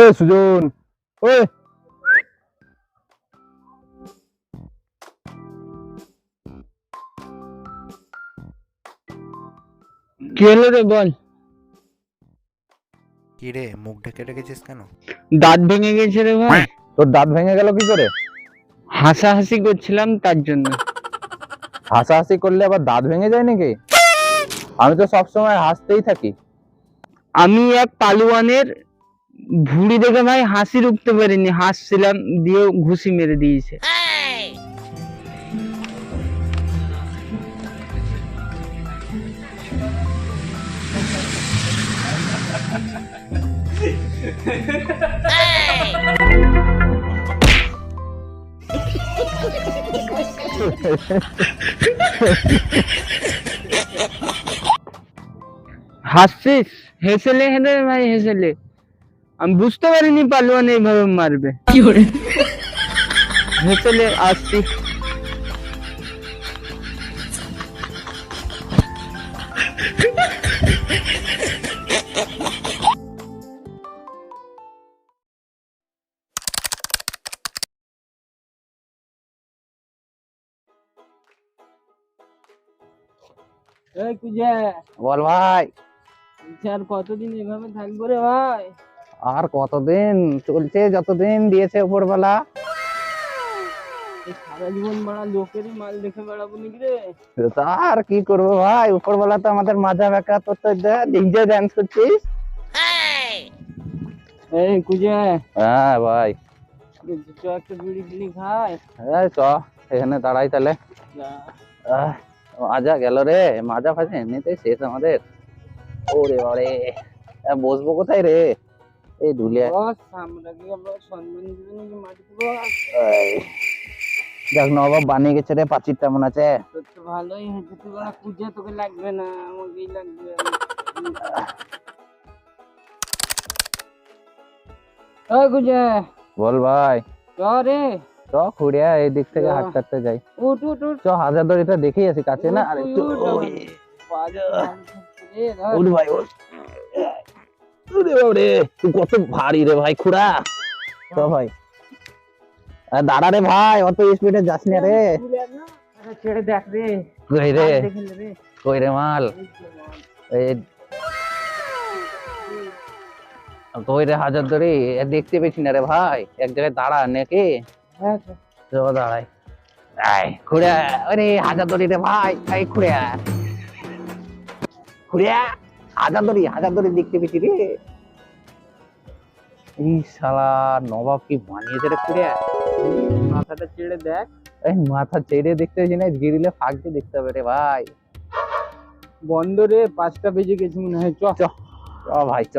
এ সুজন ওই কি হলো রে বল? কি রে মুখ ঢেকে রেখেছিস কেন? দাঁত ভেঙে গেছে রে ভাই। তোর দাঁত ভেঙে গেল কি করে? হাসাহাসি করছিলাম তার জন্য। হাসাহাসি করলে আবার দাঁত ভেঙে যায় নাকি? আমি তো সবসময় হাসতেই থাকি। আমি এক পালুয়ানের ভুড়ি দেখে ভাই হাসি রুখতে পারিনি, হাসছিলাম দিয়ে ঘুষি মেরে দিয়েছে। হাসছিস? হেসেলে হেলে ভাই, হেসেলে। আমি বুঝতে পারিনি পালোয়ান এইভাবে মারবে। হেসেলে আসছি। বল ভাই। আর কতদিন এভাবে থাকব রে ভাই? আর কতদিন চলছে? যতদিন দিয়েছে উপরবেলা এই সারা জীবন মারা লোকেরই মাল দেখে বেড়াবো নাকি রে? আর কি করব ভাই? উপরবেলা তো আমাদের মাজা বেকা তোর তো ডিজে ডান্স করছিস? এই কুজা। হ্যাঁ ভাই। চ একটা বিড়ি এখানে দাঁড়াই তাহলে। মাজা গেল রে। মাজা ফাজা এমনিতেই শেষ আমাদের। ওরে বসবো কোথায় রে? এই ধুলিয়া। নবাব বানিয়ে গেছে রে আছে। ভালোই হয়েছে তুই বলা কুজা তোকে লাগবে না আমাকেই লাগবে। বল ভাই। চ রে। চ খুঁড়িয়া এই দিক থেকে যা। হাঁটতে হাঁটতে যাই। উঠ উঠ উঠ। চ হাজার দড়িটা দেখেই আছি কাছে না? আর একটু। উঠ ভাই উঠ। ওরে বাবারে, তুই কত ভারী রে ভাই খুড়া। চ ভাই। দাঁড়া রে ভাই অত স্পিডে যাস না রে। ছেড়ে দেখ রে। কই রে? কই মাল? এই কই রে হাজার দেখতে পেয়েছি না রে ভাই। এক জায়গায় দাঁড়া নাকি? হ্যাঁ তো। দাঁড়াই আয় খুড়া আরে হাজার দড়ি রে ভাই এই খুড়া। খুড়া। হাজার দড়ি হাজার দেখতে পেয়েছি রে এই শালা নবাব কি বানিয়েছে রে খুড়া মাথাটা ছেড়ে দেখ। এই মাথা চেড়ে দেখতে পেছি না গিরিলে ফাঁক দিয়ে দেখতে হবে রে ভাই। বন্ধ রে পাঁচটা বেজে গেছে মনে হয় চ। চ ভাই চ।